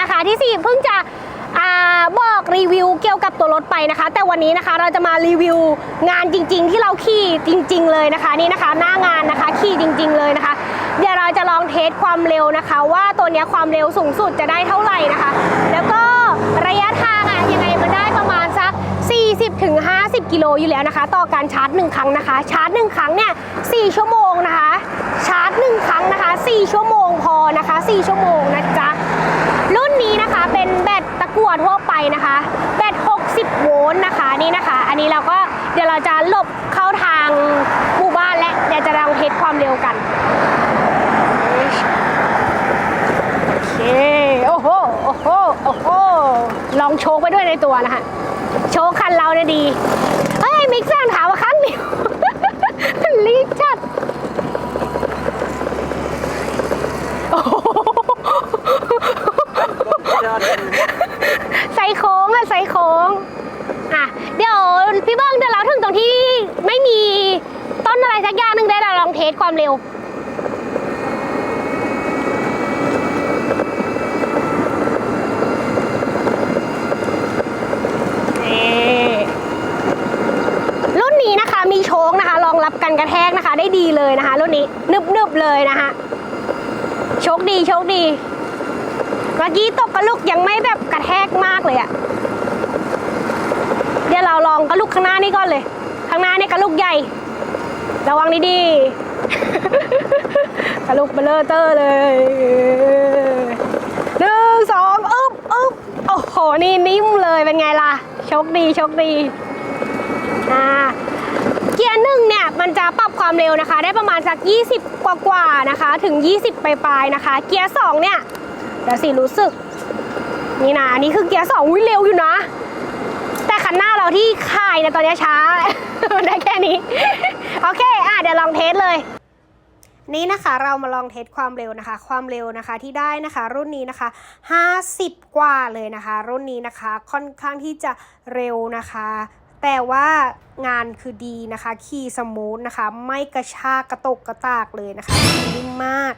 นะคะ ที่สี่เพิ่งจะอบอกรีวิวเกี่ยวกับตัวรถไปนะคะ แต่วันนี้นะคะเราจะมารีวิวงานจริง ๆ ที่เราขี่จริง ๆ เลยนะคะนี่นะคะ หน้างานนะคะขี่จริง ๆ เลยนะคะ เดี๋ยวเราจะลองเทสความเร็วนะคะ ว่าตัวนี้ความเร็วสูงสุดจะได้เท่าไหร่นะคะ แล้วก็ระยะทางอะยังไงมันได้ประมาณสัก 40ถึง50 กิโลอยู่แล้วนะคะ ต่อการชาร์จ 1 ครั้งนะคะ ชาร์จ 1 ครั้งเนี่ย4ชั่วโมงนะคะ ชาร์จ 1 ครั้งนะคะ 4 ชั่วโมงพอนะคะ 4 ชั่วโมงนะจ๊ะ รุ่นนี้นะคะเป็นแบตตะกั่ วทั่วไปนะคะแบต60 โวลต์นะคะนี่นะคะ อันนี้เราก็เดี๋ยวเราจะหลบเข้าทางหมู่บ้านและเดี๋ยวจะลองเทสความเร็วกันโอเคโอ้โหโอ้โหโอ้โหลองโชว์ไปด้วยในตัวนะคะโชว์คันเราเนี่ยดีเฮ้ยมิกซ์ทามว่าครั้งเดียว รีบจัดโอ้โหใส่โค้งอะใส่โค้ง อะ เดี๋ยวพี่เบิ้งเดี๋ยวเราถึงตรงที่ไม่มีต้นอะไร สักอย่างหนึ่งได้เราลองเทสความเร็ว รุ่นนี้นะคะมีโชคนะคะรองรับกันกระแทกนะคะได้ดีเลยนะคะ รุ่นนี้นึบๆเลยนะคะโชคดีโชคดีเมื่อกี้ตกกระลุกยังไม่แบบกระแทกมากเลยอะเดี๋ยวเราลองกระลุกข้างหน้านี่ก่อนเลย ข้างหน้านี่กระลุกใหญ่ ระวังดีๆกระลุกเบลเลอเตอร์เลยหนึ่งสองอึ๊บอึ๊บโอ้โห นี่นิ่มเลยเป็นไงล่ะโชคดีโชคดีอ่าเกียร์หนึ่งเนี่ย มันจะปรับความเร็วนะคะ ได้ประมาณสัก 20 กว่ากว่าๆนะคะ ถึง 20 ปลายๆนะคะ เกียร์สองเนี่ยเดี๋ยวสิรู้สึก นี่นะอันนี่คือเกียร์สองวิเร็วอยู่นะ คันหน้าเราที่คายนี่ยตอนนี้ช้า ได้แค่นี้ โอเค อะเดี๋ยวลองเทสเลย นี่นะคะเรามาลองเทสความเร็วนะคะ ความเร็วนะคะที่ได้นะคะรุ่นนี้นะคะ 50 กว่าเลยนะคะ รุ่นนี้นะคะค่อนข้างที่จะเร็วนะคะ แต่ว่างานคือดีนะคะ ขี่สมูทนะคะ ไม่กระชากกระตกกระตากเลยนะคะดีมาก